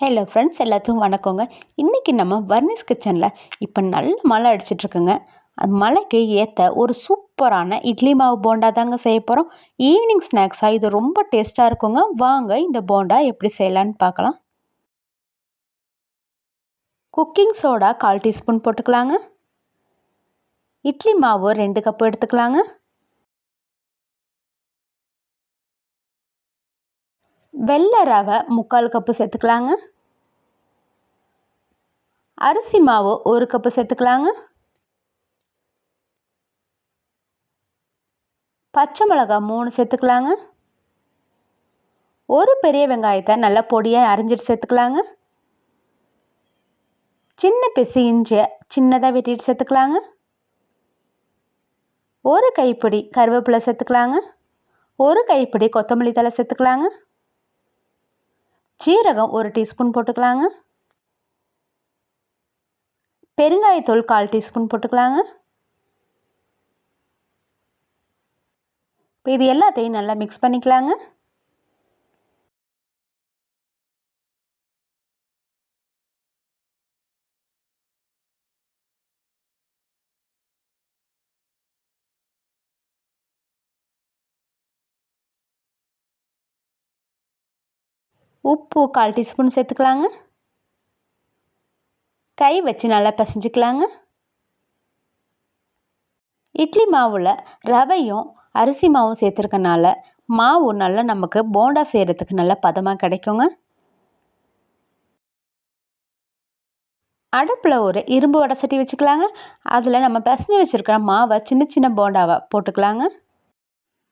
Hello friends எல்லாத்துக்கும் வணக்கங்க. இன்றைக்கி நம்ம வர்னிஸ் கிச்சனில் இப்போ நல்ல மழை அடிச்சிட்ருக்குங்க அந்த மழைக்கு ஏற்ற ஒரு சூப்பரான இட்லி மாவு போண்டா தாங்க செய்ய போகிறோம் ஈவினிங் ஸ்நாக்ஸாக இது ரொம்ப டேஸ்ட்டாக இருக்குங்க. வாங்க இந்த போண்டா எப்படி செய்யலான்னு பார்க்கலாம். குக்கிங் சோடா கால் டீஸ்பூன் போட்டுக்கலாங்க. இட்லி மாவு ரெண்டு கப்பு எடுத்துக்கலாங்க. வெள்ளை ரவை முக்கால் கப்பு சேர்த்துக்கலாங்க. அரிசி மாவு ஒரு கப்பு சேர்த்துக்கலாங்க. பச்சை மிளகாய் மூணு சேர்த்துக்கலாங்க. ஒரு பெரிய வெங்காயத்தை நல்லா பொடியாக அரிஞ்சிட்டு சேர்த்துக்கலாங்க. சின்ன பிசு இஞ்சியை சின்னதாக வெட்டிட்டு சேர்த்துக்கலாங்க. ஒரு கைப்பிடி கருவேப்பிலை சேர்த்துக்கலாங்க. ஒரு கைப்பிடி கொத்தமல்லி தலை சேர்த்துக்கலாங்க. சீரகம் ஒரு டீஸ்பூன் போட்டுக்கலாங்க. பெருங்காயத்தூள் கால் டீஸ்பூன் போட்டுக்கலாங்க. இப்போ இது எல்லாத்தையும் நல்லா மிக்ஸ் பண்ணிக்கலாங்க. உப்பு கால் டீஸ்பூன் சேர்த்துக்கலாங்க. கை வச்சு நல்லா பிசைஞ்சிக்கலாங்க. இட்லி மாவில் ரவையும் அரிசி மாவும் சேர்த்துருக்கனால மாவு நல்லா நமக்கு போண்டா செய்கிறதுக்கு நல்லா பதமாக கிடைக்குங்க. அடுப்பில் ஒரு இரும்பு வடை சட்டி வச்சுக்கலாங்க. அதில் நம்ம பிசைஞ்சு வச்சுருக்கிற மாவை சின்ன சின்ன போண்டாவை போட்டுக்கலாங்க.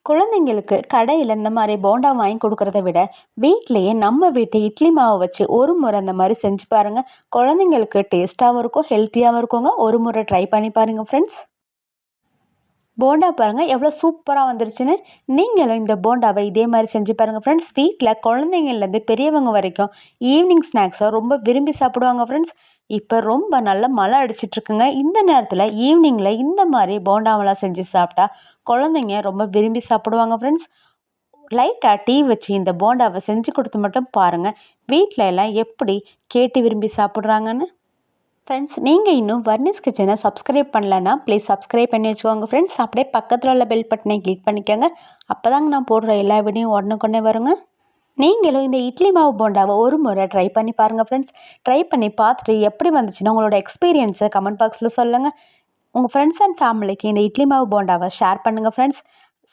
குழந்தைங்களுக்கு கடையில் இந்த மாதிரி போண்டா வாங்கி கொடுக்குறத விட வீட்லேயே நம்ம வீட்டு இட்லி மாவை வச்சு ஒரு முறை அந்த மாதிரி செஞ்சு பாருங்கள் குழந்தைங்களுக்கு டேஸ்ட்டாகவும் இருக்கும் ஹெல்த்தியாகவும் இருக்குங்க. ஒரு முறை ட்ரை பண்ணி பாருங்கள் ஃப்ரெண்ட்ஸ் போண்டா பாருங்கள் எவ்வளோ சூப்பராக வந்துருச்சுன்னு. நீங்களும் இந்த போண்டாவை இதே மாதிரி செஞ்சு பாருங்கள் ஃப்ரெண்ட்ஸ் வீட்டில் குழந்தைங்கள்லேருந்து பெரியவங்க வரைக்கும் ஈவினிங் ஸ்நாக்ஸை ரொம்ப விரும்பி சாப்பிடுவாங்க ஃப்ரெண்ட்ஸ் இப்போ ரொம்ப நல்ல மழை அடிச்சிட்ருக்குங்க இந்த நேரத்தில் ஈவினிங்கில் இந்த மாதிரி போண்டாவெல்லாம் செஞ்சு சாப்பிட்டா குழந்தைங்க ரொம்ப விரும்பி சாப்பிடுவாங்க ஃப்ரெண்ட்ஸ் லைட்டாக டீ வச்சு இந்த போண்டாவை செஞ்சு கொடுத்து மட்டும் பாருங்கள் வீட்டில் எல்லாம் எப்படி கேட்டு விரும்பி சாப்பிட்றாங்கன்னு. ஃப்ரெண்ட்ஸ் நீங்கள் இன்னும் வர்னிஸ் கிச்சனை சப்ஸ்கிரைப் பண்ணலன்னா ப்ளீஸ் சப்ஸ்கிரைப் பண்ணி வச்சுக்கோங்க ஃப்ரெண்ட்ஸ் அப்படியே பக்கத்தில் உள்ள பெல் பட்டனை கிளிக் பண்ணிக்கோங்க. அப்போ தாங்க நான் போடுற எல்லா வீடியும் உடனுக்குடனே வருங்க. நீங்களும் இந்த இட்லி மாவு போண்டாவை ஒரு முறை ட்ரை பண்ணி பாருங்கள் ஃப்ரெண்ட்ஸ் ட்ரை பண்ணி பார்த்துட்டு எப்படி வந்துச்சுன்னா உங்களோட எக்ஸ்பீரியன்ஸை கமெண்ட் பாக்ஸில் சொல்லுங்கள் உங்கள் ஃப்ரெண்ட்ஸ் அண்ட் ஃபேமிலிக்கு இந்த இட்லி மாவு போண்டாவை ஷேர் பண்ணுங்கள் ஃப்ரெண்ட்ஸ்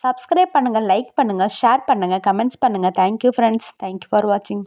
சப்ஸ்கிரைப் பண்ணுங்கள் லைக் பண்ணுங்கள் ஷேர் பண்ணுங்கள் கமெண்ட்ஸ் பண்ணுங்கள் thank you friends thank you for வாட்சிங்